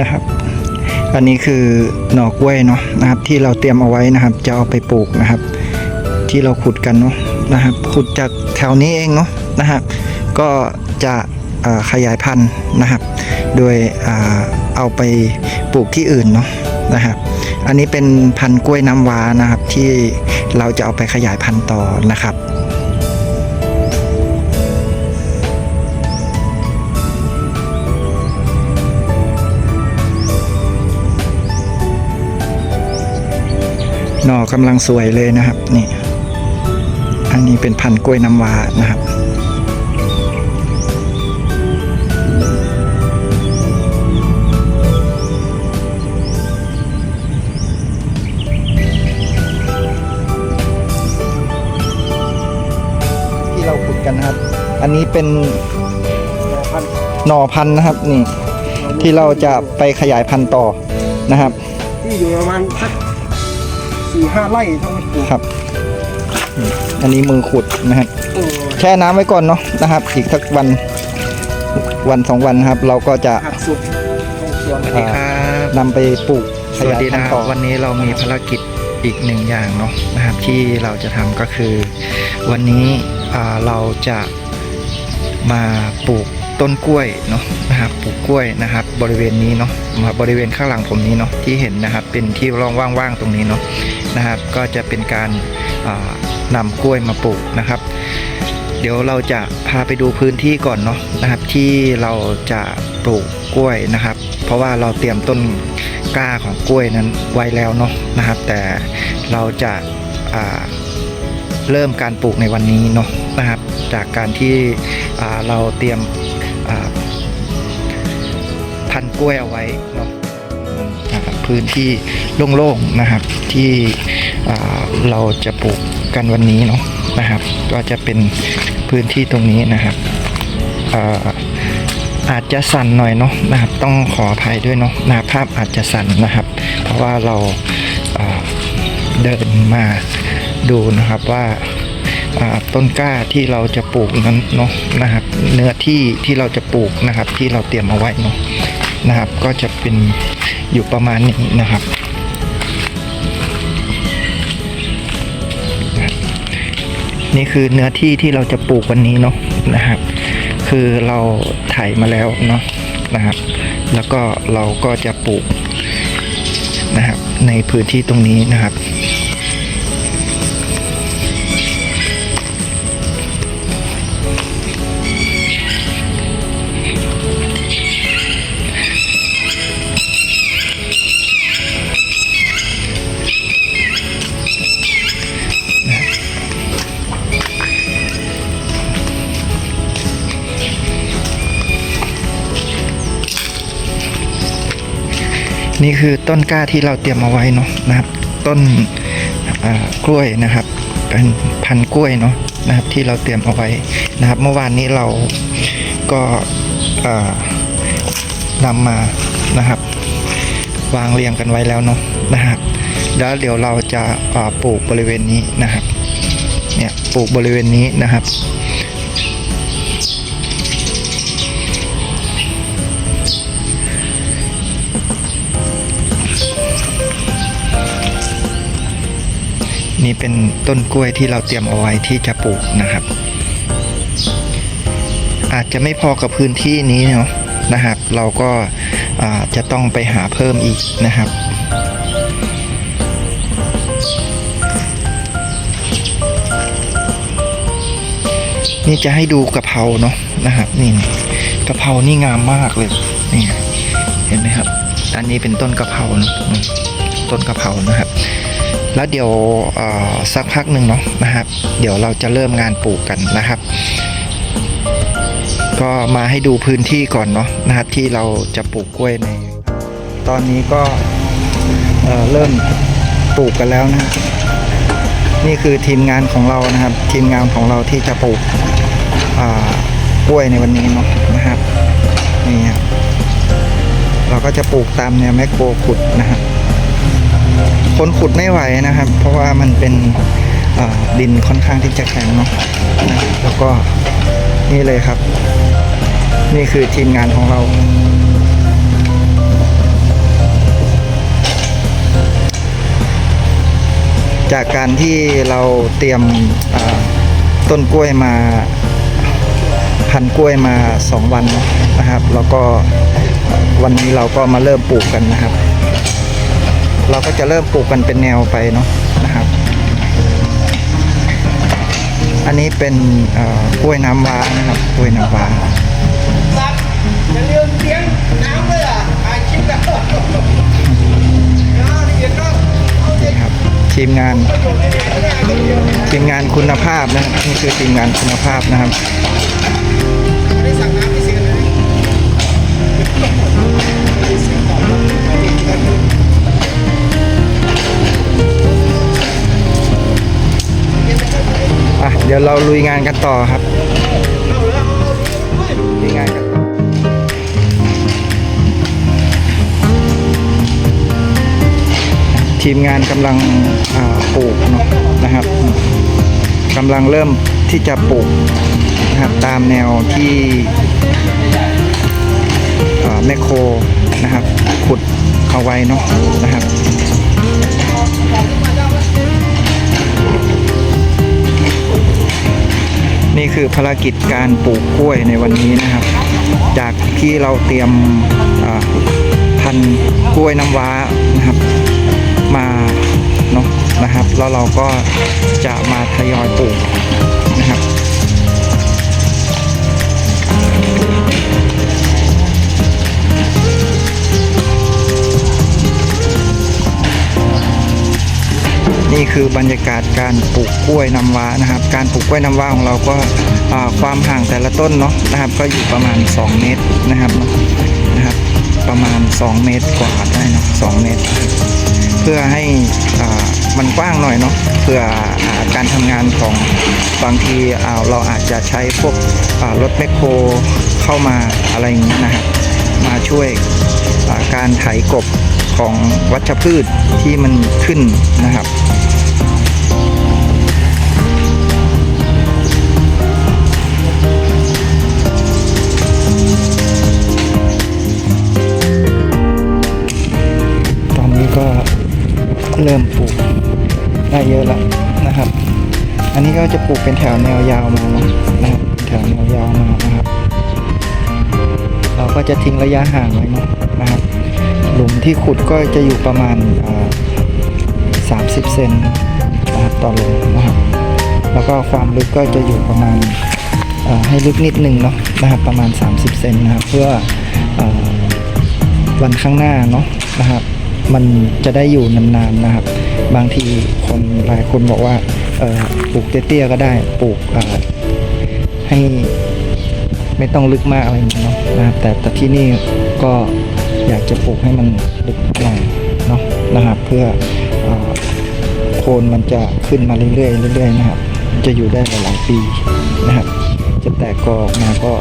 นะครับ อันนี้คือหน่อกล้วยเนาะนะครับ ที่เราเตรียมเอาไว้นะครับ จะเอาไปปลูกนะครับ ที่เราขุดกันเนาะนะครับ ขุดจากแถวนี้เองเนาะนะครับ ก็จะขยายพันธุ์นะครับ โดยอเอาไปปลูกที่อื่นเนาะนะครับ อันนี้เป็นพันธุ์กล้วยน้ำว้านะครับ ที่เราจะเอาไปขยายพันธุ์ต่อนะครับ น่อกำลังสวยเลยนะครับ นี่ อันนี้เป็นพันธุ์กล้วยน้ำว้านะครับที่เราขุดกันนะครับ อันนี้เป็นพันหน่อพันธุ์นะครับ นี่ ที่เราจะไปขยายพันธุ์ต่อนะครับ ที่อยู่ประมาณสัก สี่ห้าไร่เท่านั้นปลูกครับนี่อันนี้มือขุดนะครับโอ้แช่น้ำไว้ก่อนเนาะนะครับ อีกสักวันวันสองวันนะครับ เราก็จะหักสุดตรงส่วนสวัสดีครับนำไปปลูกขสวัสยายดีพันนะธุ์ครัต่บอวันนี้เรามีภารกิจอีกหนึ่งอย่างเนาะนะครับที่เราจะทำก็คือ วันนี้อ่าเราจะมาปลูก ต้นกล้วยเนาะนะครับปลูกกล้วยนะครับ บริเวณนี้เนาะบริเวณข้างหลังผมนี้เนาะที่เห็นนะครับเป็นที่ร่องว่างๆตรงนี้เนาะนะครับ ก็จะเป็นการอ่านำกล้วยมาปลูกนะครับ เดี๋ยวเราจะพาไปดูพื้นที่ก่อนเนาะนะครับ ที่เราจะปลูกกล้วยนะครับ เพราะว่าเราเตรียมต้นกล้าของกล้วยนั้นไว้แล้วเนาะนะครับ แต่เราจะาเริ่มการปลูกในวันนี้เนาะนะครับ จากการที่เราเตรียม กล้วยเอาไว้เนาะนะครับพื้นที่โล่งๆนะครับที่เราจะปลูกกันวันนี้เนาะนะครับ ก็จะเป็นพื้นที่ตรงนี้นะครับอาจจะสั่นหน่อยเนาะนะครับ ต้องขออภัยด้วยเนาะนะภาพอาจจะสั่นนะครับ เพราะว่าเราอ่าเดินมาดูนะครับว่าอ่าต้นกล้าที่เราจะปลูกนั้นเนาะนะครับ เนื้อที่ที่เราจะปลูกนะครับ ที่เราเตรียมเอาไว้เนาะ นะครับ ก็จะเป็นอยู่ประมาณนี้นะครับ นี่คือเนื้อที่ที่เราจะปลูกวันนี้เนาะนะครับ คือเราไถมาแล้วเนาะนะครับ แล้วก็เราก็จะปลูกนะครับในพื้นที่ตรงนี้นะครับ นี่คือต้นกล้าที่เราเตรียมเอาไว้เนาะนะครับ ต้นกล้วยนะครับเป็นพันกล้วยเนาะนะครับที่เราเตรียมเอาไว้นะครับ เมื่อวานนี้เราก็อ่านำมานะครับ วางเรียงกันไว้แล้วเนาะนะครับ แล้วเดี๋ยวเราจะปลูกบริเวณนี้นะครับเนี่ยปลูกบริเวณนี้นะครับ นี่เป็นต้นกล้วยที่เราเตรียมเอาไว้ที่จะปลูกนะครับ อาจจะไม่พอกับพื้นที่นี้เนาะนะครับ เราก็าจะต้องไปหาเพิ่มอีกนะครับนี่จะให้ดูกะเพราเนาะนะครับ นี่กะเพรานี่งามมากเลยนี่เห็นไหมครับ อันนี้เป็นต้นกะเพราเนอะต้นกะเพรานะครับ แล้วเดี๋ยวสักพักหนึ่งเนาะนะครับ เดี๋ยวเราจะเริ่มงานปลูกกันนะครับ ก็มาให้ดูพื้นที่ก่อนเนาะนะครับ ที่เราจะปลูกกล้วยใน ตอนนี้ก็เเริ่มปลูกกันแล้วนะนี่คือทีมงานของเรานะครับ ทีมงานของเราที่จะปลูกกล้วยในวันนี้เนาะนะครับนี่ครับเราก็จะปลูกตามแนวแมคโครขุดนะครับ นขุดไม่ไหวนะครับ เพราะว่ามันเป็นดินค่อนข้างที่จะแข็งเนาะแล้วก็นี่เลยครับ นี่คือทีมงานของเราจากการที่เราเตรียมต้นกล้วยมา พันกล้วยมา 2 วันนะครับ แล้วก็วันนี้เราก็มาเริ่มปลูกกันนะครับ เราก็จะเริ่มปลูกกันเป็นแนวไปเนาะนะครับ อันนี้เป็นกล้วยน้ำว้านะครับกล้วยน้ำว้าอย่าลืมเลี้ยงน้ำเลยอะถ่ายคลิปแล้วนะเดี๋ยวก็เอาเด็กครับทีมงานประโยชน์ในเด็กไม่ได้คนเดียวทีมงานคุณภาพนะครับนี่คือทีมงานคุณภาพนะครับไม่ อะเดี๋ยวเราลุยงานกันต่อครับลุยงานกันทีมงานกำลังปลูกเนาะนะครับกำลังเริ่มที่จะปลูกนะครับตามแนวที่แมคโครนะครับ ขุดเอาไว้เนาะนะครับ นี่คือภารกิจการปลูกกล้วยในวันนี้นะครับ จากที่เราเตรียมพันกล้วยน้ำว้านะครับ มาเนาะนะครับ แล้วเราก็จะมาทยอยปลูกนะครับ นี่คือบรรยากาศการปลูกกล้วยน้ำว้านะครับ การปลูกกล้วยน้ำว้าของเราก็ความห่างแต่ละต้นเนาะนะครับ ก็อยู่ประมาณ 2 เมตรนะครับนะครับ ประมาณ 2 เมตรกว่าได้เนาะ2เมตร เพื่อให้มันกว้างหน่อยเนาะเพื่ออการทำงานของบางทีเราอาจจะใช้พวกรถแมคโครเข้ามาอะไรอย่างนี้นะครับมาช่วยการไถกบ ของวัชพืชที่มันขึ้นนะครับตอนนี้ก็เริ่มปลูกได้เยอะแล้วนะครับ อันนี้ก็จะปลูกเป็นแถวแนวยาวมาเนะนะครับแถวแนวยาวมานะครับ เราก็จะทิ้งระยะห่างไว้นะครับ หลุมที่ขุดก็จะอยู่ประมาณ 30 เซนนะครับต่อหลุมนะครับ แล้วก็ความลึกก็จะอยู่ประมาณาให้ลึกนิดนึงเนาะนะครับประมาณ 30 เซนนะครับเพื่ออวันข้างหน้าเนาะนะครับมันจะได้อยู่นานๆนะครับ บางทีคนหลายคนบอกว่าปลูกเตี้ยๆก็ได้ปลูกให้ไม่ต้องลึกมากอะไรอย่างเงี้ยเนาะนะครับแต่แต่ที่นี่ก็ อยากจะปลูกให้มันลึกหน่อยเนาะนะครับเพื่อโคนมันจะขึ้นมาเรื่อยๆเรื่อยๆนะครับ จะอยู่ได้หลายๆปีนะครับ จะแตกกอออกมาก็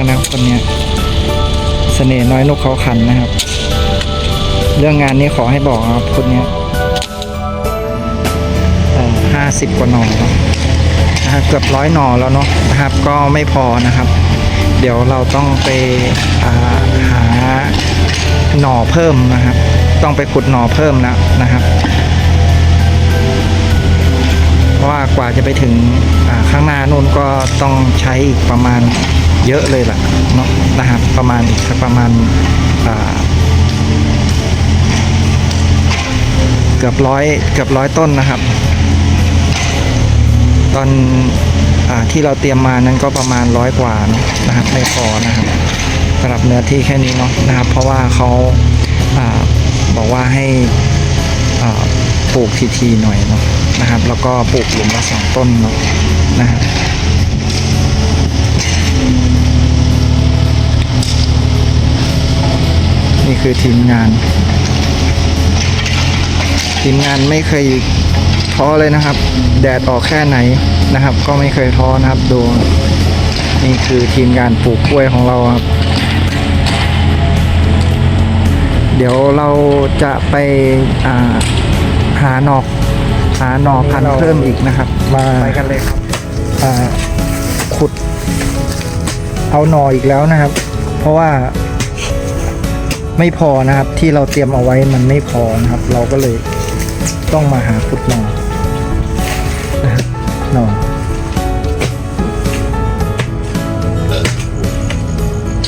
ากนะครับคนนี้เสน่ห์น้อยนกเขาขันนะครับ เรื่องงานนี้ขอให้บอกครับคนนี้ห้าสิบกว่าหนอนะนะครับเกือบร้อยหนอแล้วเนาะนะครับก็ไม่พอนะครับ เดี๋ยวเราต้องไปาหาหน่อเพิ่มนะครับ ต้องไปขุดหน่อเพิ่มแล้วนะครับเพราะว่ากว่าจะไปถึงข้างหน้านู่นก็ต้องใช้อีกประมาณ เยอะเลยล่ะเนาะนะครับประมาณอีกสักประมาณเกือบร้อยเกือบร้อยต้นนะครับ ตอนอที่เราเตรียมมานั้นก็ประมาณร้อยกว่านะนะครับไม่พอนะครับสำหรับเนื้อที่แค่นี้เนาะนะครับ เพราะว่าเขาอาบอกว่าให้ปลูกทีๆหน่อยเนาะนะครับ แล้วก็ปลูกหลุมละสองต้นเนาะนะครับ นี่คือทีมงาน ทีมงานไม่เคยท้อเลยนะครับ แดดออกแค่ไหนนะครับ ก็ไม่เคยท้อนะครับดูนี่คือทีมงานปลูกกล้วยของเราครับ เดี๋ยวเราจะไปอ่าหาหนอก หาหนอกพันธุ์เพิ่มอีกนะครับ มาไปกันเลยครับอ่าขุด เอาหน่ออีกแล้วนะครับ เพราะว่า ไม่พอนะครับ ที่เราเตรียมเอาไว้มันไม่พอนะครับ เราก็เลยต้องมาหาขุดหนอนะครับหนอ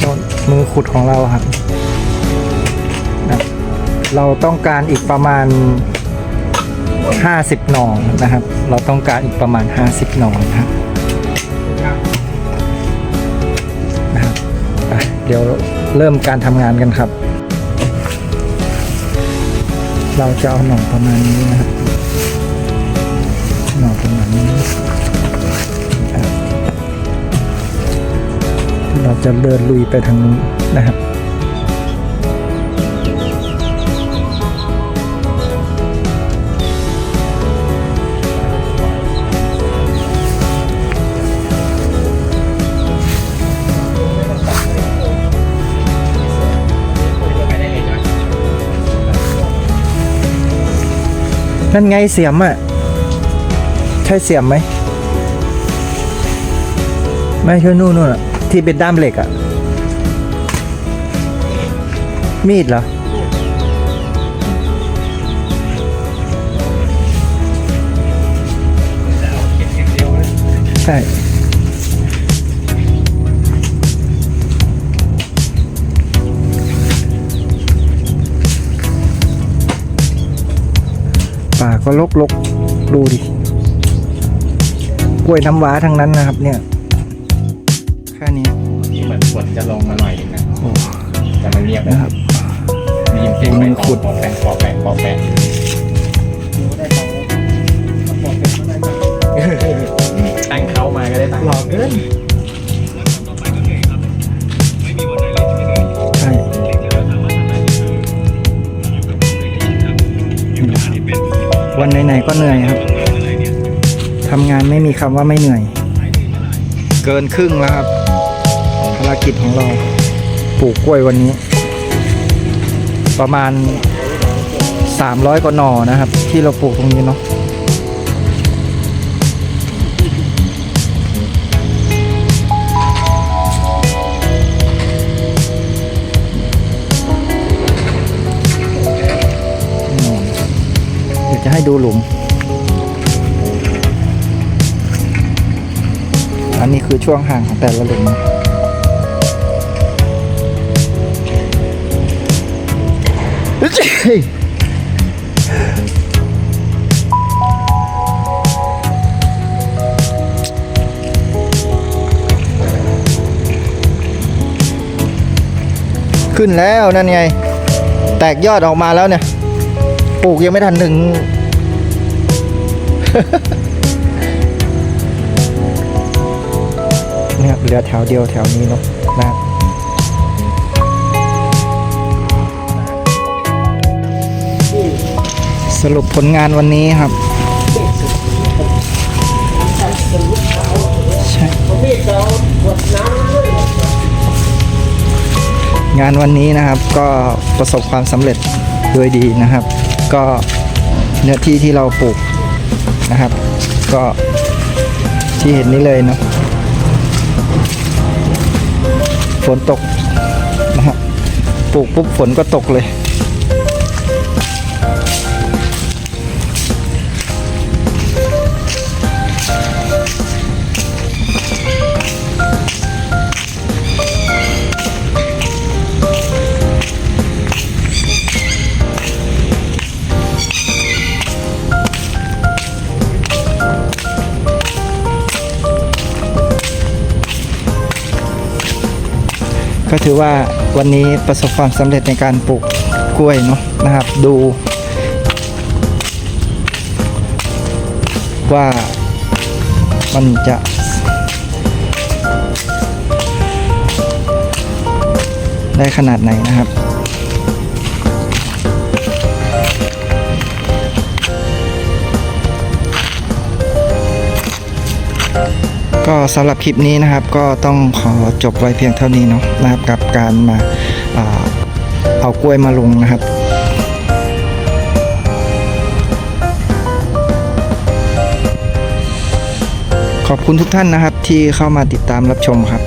โน่นมือขุดของเราครับนะเราต้องการอีกประมาณ 50หน่อนะครับ เราต้องการอีกประมาณ 50หนอนะครับนะครับเดี๋ยวเริ่มการทำงานกันครับ เราจะเอาหน่อประมาณนี้นะครับหน่อประมาณนี้นะครับเราจะเดินลุยไปทางนู้นนะครับ นั่นไงเสียมอะ ใช่เสียมไหม ไม่ใช่นู่นนู่นอะที่เป็นด้ามเหล็กอะ มีดเหรอใช่ ป่าก็ลกลกๆดูดิกล้วยน้ำว้าทั้งนั้นนะครับ เนี่ยแค่นี้ที่เหมือนฝนจะลงมาหน่อยนึงนะโอ้แต่มันเงียบนะครับมียินเสียงมันขุดปอกแปงปอกแปงปอกแปงตั้งเขามาก็ได้ตังค์หลอกเกิน ก็เหนื่อยครับทำงานไม่มีคำว่าไม่เหนื่อย เกินครึ่งแล้วครับภารกิจของเราปลูกกล้วยวันนี้ ประมาณ 300กว่าหน่อนะครับ ที่เราปลูกตรงนี้เนาะ ให้ดูหลุม อันนี้คือช่วงห่างของแต่ละหลุมนะขึ้นแล้วนั่นไง แตกยอดออกมาแล้วเนี่ย ปลูกยังไม่ทันถึง เนี่ยเหลือแถวเดียวแถวนี้เนาะนะครับสรุปผลงานวันนี้ครับใช่งานวันนี้นะครับก็ประสบความสำเร็จโดยดีนะครับ ก็เนื้อที่ที่เราปลูก นะครับ ก็ที่เห็นนี้เลยเนาะฝนตกนะฮะปลูกปุ๊บฝนก็ตกเลย ก็ถือว่าวันนี้ประสบความสำเร็จในการปลูกกล้วยเนาะนะครับ ดูว่ามันจะได้ขนาดไหนนะครับ ก็สำหรับคลิปนี้นะครับก็ต้องขอจบไว้เพียงเท่านี้เนาะนะครับกับการมาอ่าเอากล้วยมาลงนะครับขอบคุณทุกท่านนะครับที่เข้ามาติดตามรับชมครับ